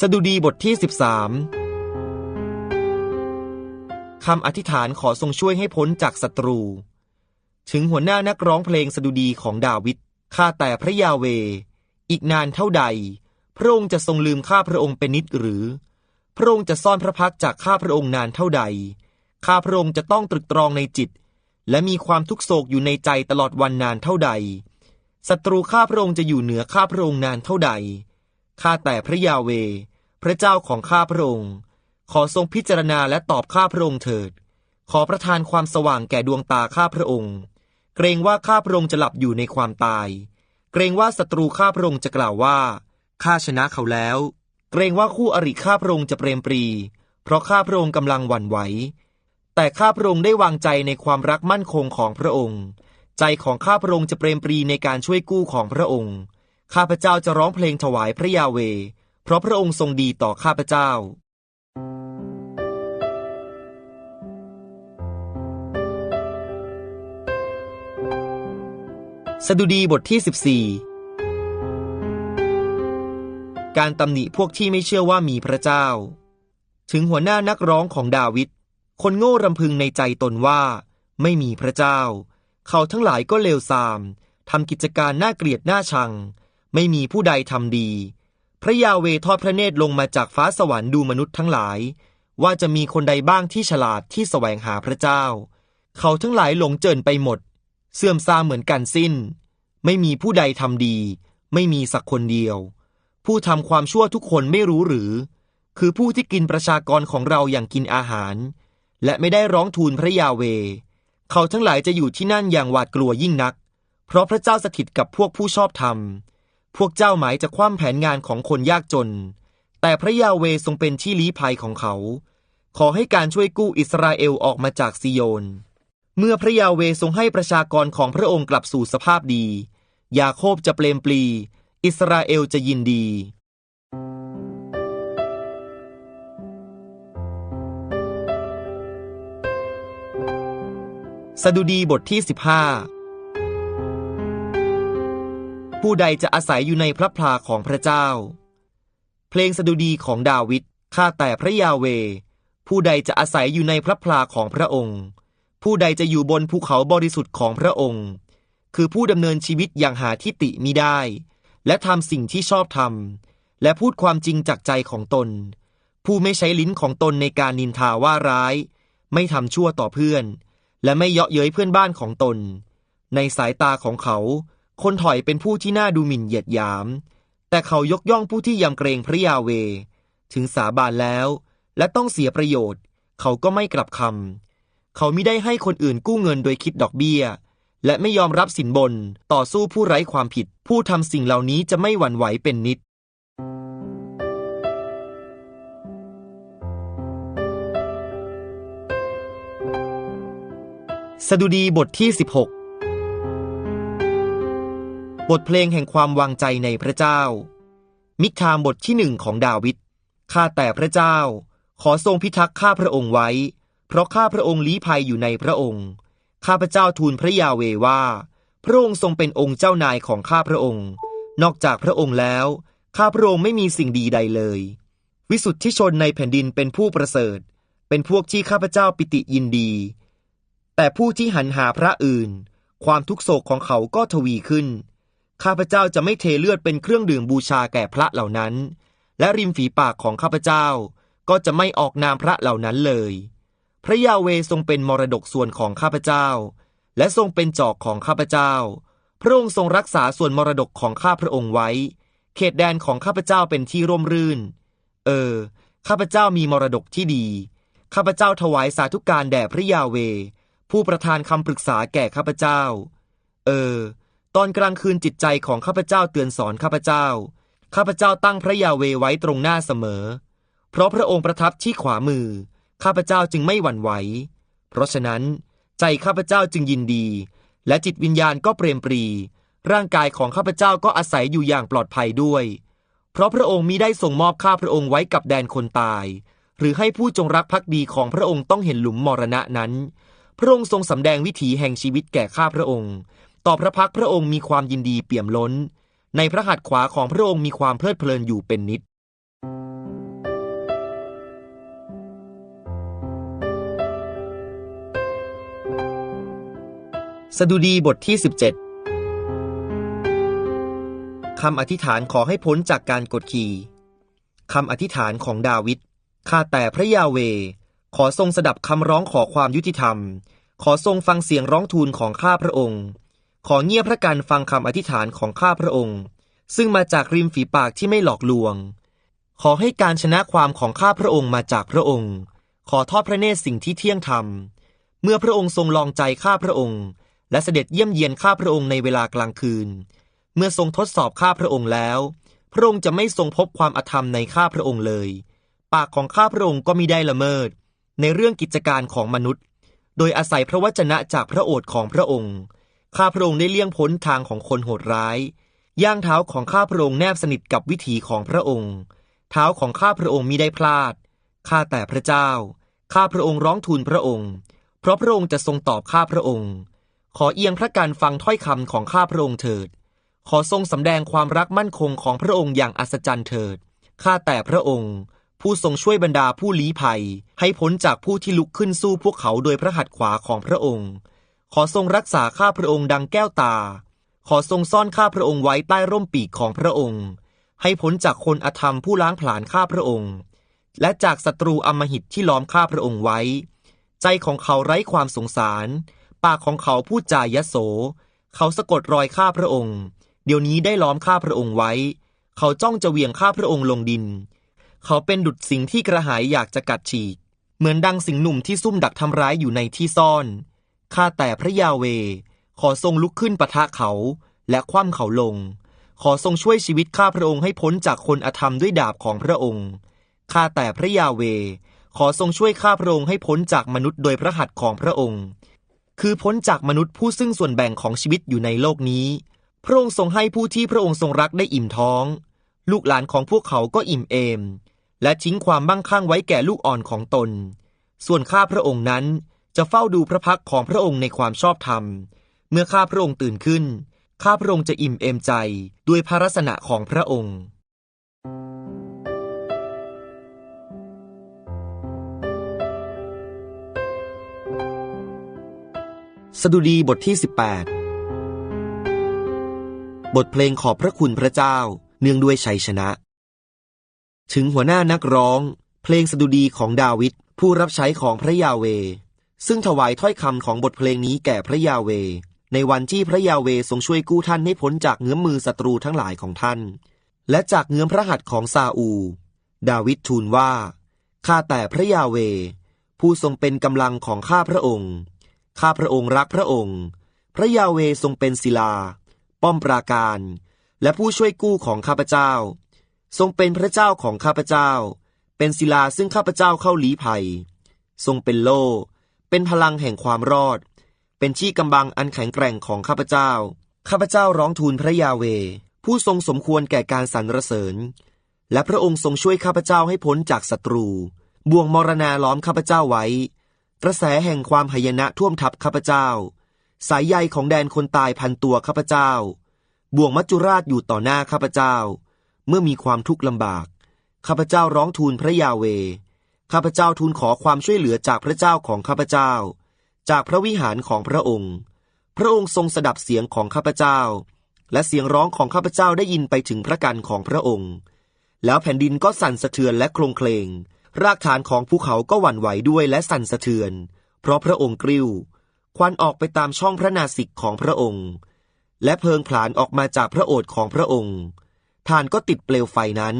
สดุดีบทที่ 13 คำอธิษฐานขอทรงช่วยให้พ้นจากศัตรู ถึงหัวหน้านักร้องเพลงสดุดีของดาวิด ข้าแต่พระยาเว อีกนานเท่าใด พระองค์จะทรงลืมข้าพระองค์เป็นนิดหรือ พระองค์จะซ่อนพระพักจากข้าพระองค์นานเท่าใด ข้าพระองค์จะต้องตรึกตรองในจิต และมีความทุกโศกอยู่ในใจตลอดวันนานเท่าใด ศัตรูข้าพระองค์จะอยู่เหนือข้าพระองค์นานเท่าใด ข้าแต่พระยาเว พระเจ้าของข้าพระองค์ ขอทรงพิจารณาและตอบข้าพระองค์เถิด ขอประทานความสว่างแก่ดวงตาข้าพระองค์ เกรงว่าข้าพระองค์จะหลับอยู่ในความตาย เกรงว่าศัตรูข้าพระองค์จะกล่าวว่าข้าชนะเขาแล้ว เกรงว่าคู่อริข้าพระองค์จะเปรมปรี เพราะข้าพระองค์กำลังหวั่นไหวแต่ข้าพระองค์ได้วางใจในความรักมั่นคงของพระองค์ ใจของข้าพระองค์จะเปรมปรีในการช่วยกู้ของพระองค์ ข้าพเจ้าจะร้องเพลงถวายพระยาเว เพราะพระองค์ทรงดีต่อข้าพเจ้า สดุดีบทที่ 14 การตำหนิพวกที่ไม่เชื่อว่ามีพระเจ้า ถึงหัวหน้านักร้องของดาวิด คนโง่รำพึงในใจตนว่า ไม่มีพระเจ้า เขาทั้งหลายก็เลวทรามทำกิจการน่าเกลียดน่าชัง ไม่มีผู้ใดทำดี ระยาเวทอดพระเนตรลงมาจากฟ้าสวรรค์ดูมนุษย์ทั้งหลาย ว่าจะมีคนใดบ้างที่ฉลาดที่แสวงหาพระเจ้า เขาทั้งหลายหลงเจินไปหมด เสื่อมทรามเหมือนกันสิ้น ไม่มีผู้ใดทำดี ไม่มีสักคนเดียว ผู้ทำความชั่วทุกคนไม่รู้หรือ คือผู้ที่กินประชากรของเราอย่างกินอาหาร และไม่ได้ร้องทูลพระยาเว เขาทั้งหลายจะอยู่ที่นั่นอย่างหวาดกลัวยิ่งนัก เพราะพระเจ้าสถิตกับพวกผู้ชอบธรรม พวกเจ้าหมายจะคว่ำแผนงานของคนยากจน แต่พระยาเวทรงเป็นที่ลี้ภัยของเขา ขอให้การช่วยกู้อิสราเอลออกมาจากซิโยน เมื่อพระยาเวทรงให้ประชากรของพระองค์กลับสู่สภาพดี ยาโคบจะเปลมปลี อิสราเอลจะยินดีสดุดีบทที่ 15 ผู้ใดจะอาศัยอยู่ในพระพลาของพระเจ้า เพลงสดุดีของดาวิด ข้าแต่พระยาเว ผู้ใดจะอาศัยอยู่ในพระพลาของพระองค์ ผู้ใดจะอยู่บนภูเขาบริสุทธิ์ของพระองค์ คือผู้ดำเนินชีวิตอย่างหาที่ติมิได้ และทำสิ่งที่ชอบทำ และพูดความจริงจากใจของตน ผู้ไม่ใช้ลิ้นของตนในการนินทาว่าร้าย ไม่ทำชั่วต่อเพื่อน และไม่เยาะเย้ยเพื่อนบ้านของตน ในสายตาของเขา คนถอยเป็นผู้ที่น่าดูหมิ่นเหยียดหยาม แต่เขายกย่องผู้ที่ยำเกรงพระยาเว ถึงสาบานแล้ว และต้องเสียประโยชน์ เขาก็ไม่กลับคำ เขาไม่ได้ให้คนอื่นกู้เงินโดยคิดดอกเบี้ย และไม่ยอมรับสินบนต่อสู้ผู้ไร้ความผิด ผู้ทำสิ่งเหล่านี้จะไม่หวั่นไหวเป็นนิดสดุดีบทที่ 16 บทเพลงแห่งความวางใจในพระเจ้า มิคามบทที่หนึ่งของดาวิด ข้าแต่พระเจ้า ขอทรงพิทักษ์ข้าพระองค์ไว้ เพราะข้าพระองค์ลี้ภัยอยู่ในพระองค์ ข้าพระเจ้าทูลพระยาเวว่า พระองค์ทรงเป็นองค์เจ้านายของข้าพระองค์ นอกจากพระองค์แล้ว ข้าพระองค์ไม่มีสิ่งดีใดเลย วิสุทธิชนในแผ่นดินเป็นผู้ประเสริฐ เป็นพวกที่ข้าพเจ้าปิติยินดี แต่ผู้ที่หันหาพระอื่น ความทุกโศกของเขาก็ทวีขึ้น ข้าพเจ้าจะไม่เทเลือดเป็นเครื่องดื่มบูชาแก่พระเหล่านั้น และริมฝีปากของข้าพเจ้าก็จะไม่ออกนามพระเหล่านั้นเลย พระยาเวทรงเป็นมรดกส่วนของข้าพเจ้า และทรงเป็นจอกของข้าพเจ้า พระองค์ทรงรักษาส่วนมรดกของข้าพระองค์ไว้ เขตแดนของข้าพเจ้าเป็นที่ร่มรื่น เออ ข้าพเจ้ามีมรดกที่ดี ข้าพเจ้าถวายสาธุการแด่พระยาเว ผู้ประทานคำปรึกษาแก่ข้าพเจ้า เออ ตอนกลางคืนจิตใจของข้าพเจ้าเตือนสอนข้าพเจ้า ข้าพเจ้าตั้งพระยาเวไว้ตรงหน้าเสมอ เพราะพระองค์ประทับที่ขวามือ ข้าพเจ้าจึงไม่หวั่นไหว เพราะฉะนั้น ใจข้าพเจ้าจึงยินดี และจิตวิญญาณก็เปรมปรี ร่างกายของข้าพเจ้าก็อาศัยอยู่อย่างปลอดภัยด้วย เพราะพระองค์มิได้ส่งมอบข้าพระองค์ไว้กับแดนคนตาย หรือให้ผู้จงรักภักดีของพระองค์ต้องเห็นหลุมมรณะนั้น พระองค์ทรงสำแดงวิถีแห่งชีวิตแก่ข้าพระองค์ ต่อพระพักพระองค์มีความยินดีเปี่ยมล้น ในพระหัตถ์ขวาของพระองค์มีความเพลิดเพลินอยู่เป็นนิด สดุดีบทที่ 17 คำอธิษฐานขอให้พ้นจากการกดขี่คำอธิษฐานของดาวิด ข้าแต่พระยาเว ขอทรงสดับคำร้องขอความยุติธรรม ขอทรงฟังเสียงร้องทูลของข้าพระองค์ ขอเงียบพระกันฟังคำอธิษฐานของข้าพระองค์ ซึ่งมาจากริมฝีปากที่ไม่หลอกลวง ขอให้การชนะความของข้าพระองค์มาจากพระองค์ ขอทอดพระเนตรสิ่งที่เที่ยงธรรม เมื่อพระองค์ทรงลองใจข้าพระองค์ และเสด็จเยี่ยมเยียนข้าพระองค์ในเวลากลางคืน เมื่อทรงทดสอบข้าพระองค์แล้ว พระองค์จะไม่ทรงพบความอธรรมในข้าพระองค์เลย ปากของข้าพระองค์ก็มิได้ละเมิด ในเรื่องกิจการของมนุษย์ โดยอาศัยพระวจนะจากพระโอษฐ์ของพระองค์ ข้าพระองค์ได้เลี่ยงพ้นทางของคนโหดร้าย ย่างเท้าของข้าพระองค์แนบสนิทกับวิถีของพระองค์ เท้าของข้าพระองค์มิได้พลาด ข้าแต่พระเจ้า ข้าพระองค์ร้องทูลพระองค์ เพราะพระองค์จะทรงตอบข้าพระองค์ ขอเอียงพระการฟังถ้อยคำของข้าพระองค์เถิด ขอทรงสำแดงความรักมั่นคงของพระองค์อย่างอัศจรรย์เถิด ข้าแต่พระองค์ ผู้ทรงช่วยบรรดาผู้ลี้ภัย ให้พ้นจากผู้ที่ลุกขึ้นสู้พวกเขาโดยพระหัตถ์ขวาของพระองค์ ขอทรงรักษาข้าพระองค์ดังแก้วตา ขอทรงซ่อนข้าพระองค์ไว้ใต้ร่มปีกของพระองค์ ให้พ้นจากคนอธรรมผู้ล้างผลาญข้าพระองค์ และจากศัตรูอมหิตที่ล้อมข้าพระองค์ไว้ ใจของเขาไร้ความสงสาร ปากของเขาพูดจายโส เขาสะกดรอยข้าพระองค์ เดี๋ยวนี้ได้ล้อมข้าพระองค์ไว้ เขาจ้องจะเหวี่ยงข้าพระองค์ลงดิน เขาเป็นดุจสิงที่กระหายอยากจะกัดฉีก เหมือนดังสิงหนุ่มที่ซุ่มดักทำร้ายอยู่ในที่ซ่อน ข้าแต่พระยาเว ขอทรงลุกขึ้นปะทะเขาและคว่ำเขาลง ขอทรงช่วยชีวิตข้าพระองค์ให้พ้นจากคนอธรรมด้วยดาบของพระองค์ ข้าแต่พระยาเว ขอทรงช่วยข้าพระองค์ให้พ้นจากมนุษย์โดยพระหัตถ์ของพระองค์ คือพ้นจากมนุษย์ผู้ซึ่งส่วนแบ่งของชีวิตอยู่ในโลกนี้ พระองค์ทรงให้ผู้ที่พระองค์ทรงรักได้อิ่มท้อง ลูกหลานของพวกเขาก็อิ่มเอม และทิ้งความมั่งคั่งไว้แก่ลูกอ่อนของตน ส่วนข้าพระองค์นั้น จะเฝ้าดูพระพักของพระองค์ในความชอบธรรม เมื่อข้าพระองค์ตื่นขึ้น ข้าพระองค์จะอิ่มเอมใจด้วยพระรัศนะของพระองค์สดุดีบทที่ 18 บทเพลงขอบพระคุณพระเจ้า เนื่องด้วยชัยชนะ ถึงหัวหน้านักร้อง เพลงสดุดีของดาวิดผู้รับใช้ของพระยาเว ซึ่งถวายถ้อยคำของบทเพลงนี้แก่พระยาเว ในวันที่พระยาเวทรงช่วยกู้ท่านให้พ้นจากเงื้อมมือศัตรูทั้งหลายของท่าน และจากเงื้อมพระหัตถ์ของซาอู ดาวิดทูลว่า ข้าแต่พระยาเว ผู้ทรงเป็นกำลังของข้าพระองค์ ข้าพระองค์รักพระองค์ พระยาเวทรงเป็นศิลา ป้อมปราการ และผู้ช่วยกู้ของข้าพเจ้า ทรงเป็นพระเจ้าของข้าพเจ้า เป็นศิลาซึ่งข้าพเจ้าเข้าลี้ภัย ทรงเป็นโล่ เป็นพลังแห่งความรอด เป็นที่กำบังอันแข็งแกร่งของข้าพเจ้า ข้าพเจ้าร้องทูลพระยาเว ผู้ทรงสมควรแก่การสรรเสริญ และพระองค์ทรงช่วยข้าพเจ้าให้พ้นจากศัตรู บ่วงมรณาล้อมข้าพเจ้าไว้ กระแสแห่งความหายนะท่วมทับข้าพเจ้า สายใยของแดนคนตายพันตัวข้าพเจ้า บ่วงมัจจุราชอยู่ต่อหน้าข้าพเจ้า เมื่อมีความทุกข์ลำบาก ข้าพเจ้าร้องทูลพระยาเว ข้าพเจ้าทูลขอความช่วยเหลือจากพระเจ้าของข้าพเจ้า จากพระวิหารของพระองค์ พระองค์ทรงสดับเสียงของข้าพเจ้า และเสียงร้องของข้าพเจ้าได้ยินไปถึงพระกันของพระองค์ แล้วแผ่นดินก็สั่นสะเทือนและโคลงเคลง รากฐานของภูเขาก็หวั่นไหวด้วยและสั่นสะเทือน เพราะพระองค์กริ้ว ควันออกไปตามช่องพระนาสิกของพระองค์ และเพลิงผลาญออกมาจากพระโอษฐ์ของพระองค์ ฐานก็ติดเปลวไฟนั้น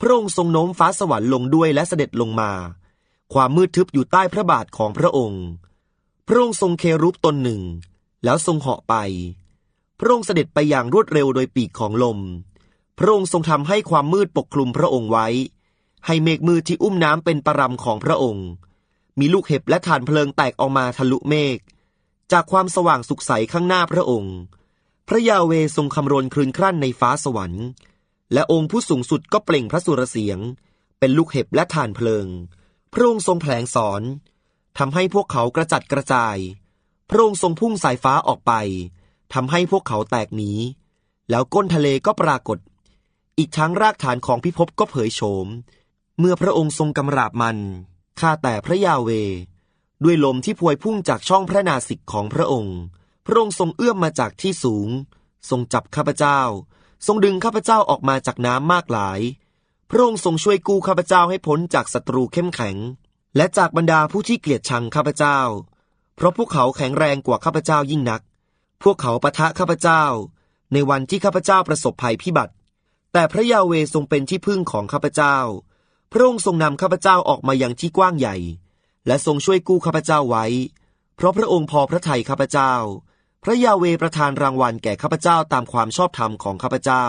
พระองค์ทรงโน้มฟ้าสวรรค์ลงด้วยและเสด็จลงมา ความมืดทึบอยู่ใต้พระบาทของพระองค์ พระองค์ทรงเครุบตนหนึ่ง แล้วทรงเหาะไป พระองค์เสด็จไปอย่างรวดเร็วโดยปีกของลม พระองค์ทรงทำให้ความมืดปกคลุมพระองค์ไว้ ให้เมฆมืดที่อุ้มน้ำเป็นปรำของพระองค์ มีลูกเห็บและฐานเพลิงแตกออกมาทะลุเมฆ จากความสว่างสุขใสข้างหน้าพระองค์ พระยาเวทรงคำรณคลืนครั่นในฟ้าสวรรค์ และองค์ผู้สูงสุดก็เปล่งพระสุรเสียง เป็นลูกเห็บและฐานเพลิง พระองค์ทรงแผลงสอนทำให้พวกเขากระจัดกระจาย พระองค์ทรงพุ่งสายฟ้าออกไปทำให้พวกเขาแตกหนี แล้วก้นทะเลก็ปรากฏ อีกทั้งรากฐานของพิภพก็เผยโฉม เมื่อพระองค์ทรงกำราบมัน ข้าแต่พระยาเว ด้วยลมที่พวยพุ่งจากช่องพระนาสิกของพระองค์ พระองค์ทรงเอื้อมมาจากที่สูง ทรงจับข้าพเจ้า ทรงดึงข้าพเจ้าออกมาจากน้ำมากหลาย พระองค์ทรงช่วยกู้ข้าพเจ้าให้พ้นจากศัตรูเข้มแข็ง และจากบรรดาผู้ที่เกลียดชังข้าพเจ้า เพราะพวกเขาแข็งแรงกว่าข้าพเจ้ายิ่งนัก พวกเขาปะทะข้าพเจ้า ในวันที่ข้าพเจ้าประสบภัยพิบัติ แต่พระยาเวทรงเป็นที่พึ่งของข้าพเจ้า พระองค์ทรงนำข้าพเจ้าออกมายังที่กว้างใหญ่ และทรงช่วยกู้ข้าพเจ้าไว้ เพราะพระองค์พอพระทัยข้าพเจ้า ระยาเวประทานรางวัลแก่ข้าพเจ้าตามความชอบธรรมของข้าพเจ้า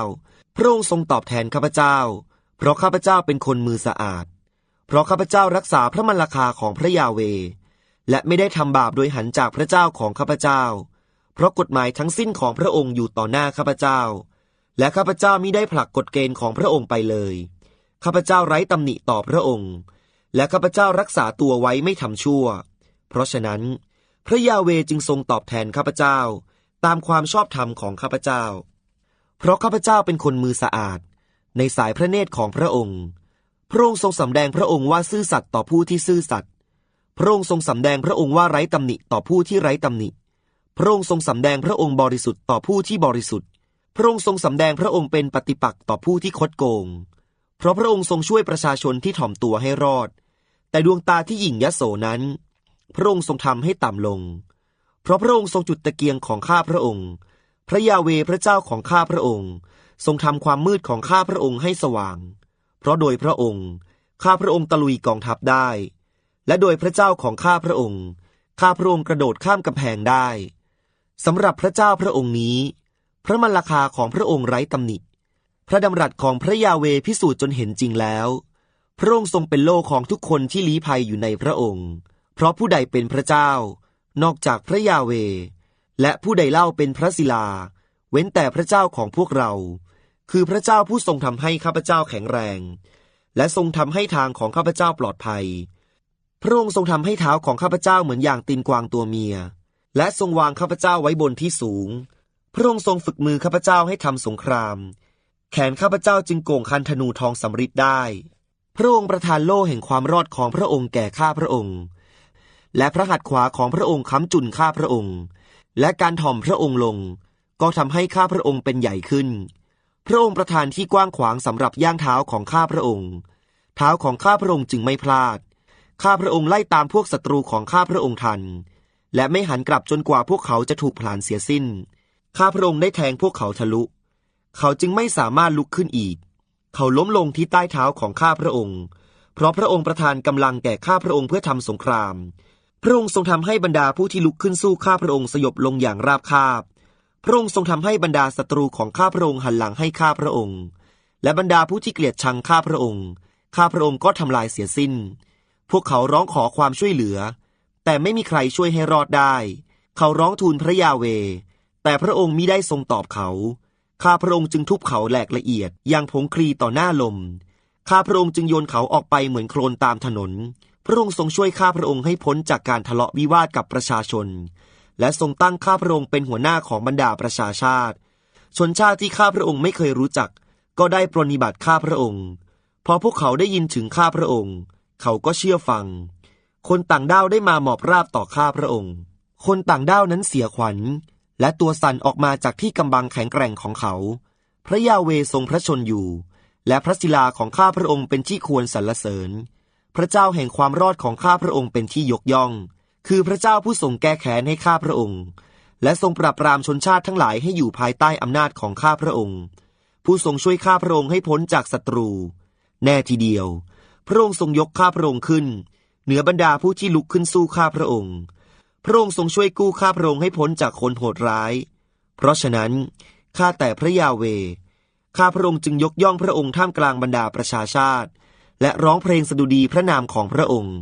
พระองค์ทรงตอบแทนข้าพเจ้า เพราะข้าพเจ้าเป็นคนมือสะอาด เพราะข้าพเจ้ารักษาพระมรรคาของพระยาเว และไม่ได้ทำบาปโดยหันจากพระเจ้าของข้าพเจ้า เพราะกฎหมายทั้งสิ้นของพระองค์อยู่ต่อหน้าข้าพเจ้า และข้าพเจ้ามิได้ผลักกฎเกณฑ์ของพระองค์ไปเลย ข้าพเจ้าไร้ตำหนิต่อพระองค์ และข้าพเจ้ารักษาตัวไว้ไม่ทำชั่ว เพราะฉะนั้น พระยาเวจึงทรงตอบแทนข้าพเจ้า ตามความชอบธรรมของข้าพเจ้า เพราะข้าพเจ้าเป็นคนมือสะอาด ในสายพระเนตรของพระองค์ พระองค์ทรงสำแดงพระองค์ว่าซื่อสัตย์ต่อผู้ที่ซื่อสัตย์พระองค์ทรงสำแดงพระองค์ว่าไร้ตำหนิต่อผู้ที่ไร้ตำหนิ พระองค์ทรงสำแดงพระองค์บริสุทธิ์ต่อผู้ที่บริสุทธิ์ พระองค์ทรงสำแดงพระองค์เป็นปฏิปักษ์ต่อผู้ที่คดโกง เพราะพระองค์ทรงช่วยประชาชนที่ถ่อมตัวให้รอด แต่ดวงตาที่หยิ่งยโสนั้น พระองค์ทรงทำให้ต่ำลง เพราะพระองค์ทรงจุดตะเกียงของข้าพระองค์ พระยาเวพระเจ้าของข้าพระองค์ ทรงทำความมืดของข้าพระองค์ให้สว่าง เพราะโดยพระองค์ ข้าพระองค์ตะลุยกองทัพได้ และโดยพระเจ้าของข้าพระองค์ ข้าพระองค์กระโดดข้ามกำแพงได้สำหรับพระเจ้าพระองค์นี้ พระมรรคาของพระองค์ไร้ตำหนิ พระดำรัสของพระยาเวพิสูจน์จนเห็นจริงแล้ว พระองค์ทรงเป็นโลของทุกคนที่ลี้ภัยอยู่ในพระองค์ เพราะผู้ใดเป็นพระเจ้า นอกจากพระยาเว และผู้ใดเล่าเป็นพระศิลา เว้นแต่พระเจ้าของพวกเรา คือพระเจ้าผู้ทรงทำให้ข้าพเจ้าแข็งแรง และทรงทำให้ทางของข้าพเจ้าปลอดภัย พระองค์ทรงทำให้เท้าของข้าพเจ้าเหมือนอย่างตีนกวางตัวเมีย และทรงวางข้าพเจ้าไว้บนที่สูง พระองค์ทรงฝึกมือข้าพเจ้าให้ทำสงคราม แขนข้าพเจ้าจึงโก่งคันธนูทองสำริดได้ พระองค์ประทานโล่แห่งความรอดของพระองค์แก่ข้าพระองค์ และพระหัตถ์ขวาของพระองค์ค้ำจุนข้าพระองค์ และการถ่อมพระองค์ลง ก็ทำให้ข้าพระองค์เป็นใหญ่ขึ้น พระองค์ประทานที่กว้างขวางสำหรับย่างเท้าของข้าพระองค์ เท้าของข้าพระองค์จึงไม่พลาด ข้าพระองค์ไล่ตามพวกศัตรูของข้าพระองค์ทัน และไม่หันกลับจนกว่าพวกเขาจะถูกผลาญเสียสิ้น ข้าพระองค์ได้แทงพวกเขาทะลุ เขาจึงไม่สามารถลุกขึ้นอีก เขาล้มลงที่ใต้เท้าของข้าพระองค์ เพราะพระองค์ประทานกำลังแก่ข้าพระองค์เพื่อทำสงคราม พระองค์ทรงทำให้บรรดาผู้ที่ลุกขึ้นสู้ข้าพระองค์สยบลงอย่างราบคาบ พระองค์ทรงทำให้บรรดาศัตรูของข้าพระองค์หันหลังให้ข้าพระองค์ และบรรดาผู้ที่เกลียดชังข้าพระองค์ ข้าพระองค์ก็ทำลายเสียสิ้น พวกเขาร้องขอความช่วยเหลือ แต่ไม่มีใครช่วยให้รอดได้ เขาร้องทูลพระยาเว แต่พระองค์มิได้ทรงตอบเขา ข้าพระองค์จึงทุบเขาแหลกละเอียดอย่างผงคลีต่อหน้าลม ข้าพระองค์จึงโยนเขาออกไปเหมือนโคลนตามถนน พระองค์ทรงช่วยข้าพระองค์ให้พ้นจากการทะเลาะวิวาทกับประชาชน และทรงตั้งข้าพระองค์เป็นหัวหน้าของบรรดาประชาชาติ ชนชาติที่ข้าพระองค์ไม่เคยรู้จัก ก็ได้ปรนนิบัติข้าพระองค์ พอพวกเขาได้ยินถึงข้าพระองค์ เขาก็เชื่อฟัง คนต่างด้าวได้มาหมอบราบต่อข้าพระองค์ คนต่างด้าวนั้นเสียขวัญ และตัวสั่นออกมาจากที่กำบังแข็งแกร่งของเขา พระยาเวทรงพระชนอยู่ และพระศิลาของข้าพระองค์เป็นที่ควรสรรเสริญ พระเจ้าแห่งความรอดของข้าพระองค์เป็นที่ยกย่อง คือพระเจ้าผู้ทรงแก้แค้นให้ข้าพระองค์ และทรงปราบปรามชนชาติทั้งหลายให้อยู่ภายใต้อำนาจของข้าพระองค์ ผู้ทรงช่วยข้าพระองค์ให้พ้นจากศัตรู แน่ทีเดียว พระองค์ทรงยกข้าพระองค์ขึ้น เหนือบรรดาผู้ที่ลุกขึ้นสู้ข้าพระองค์ พระองค์ทรงช่วยกู้ข้าพระองค์ให้พ้นจากคนโหดร้าย เพราะฉะนั้นข้าแต่พระยาเวข้าพระองค์จึงยกย่องพระองค์ท่ามกลางบรรดาประชาชาติ และร้องเพลงสดุดีพระนามของพระองค์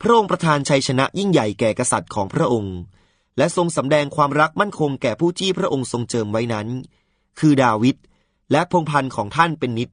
พระองค์ประทานชัยชนะยิ่งใหญ่แก่กษัตริย์ของพระองค์ และทรงสำแดงความรักมั่นคงแก่ผู้ที่พระองค์ทรงเจิมไว้นั้น คือดาวิดและพงพันธ์ของท่านเป็นนิด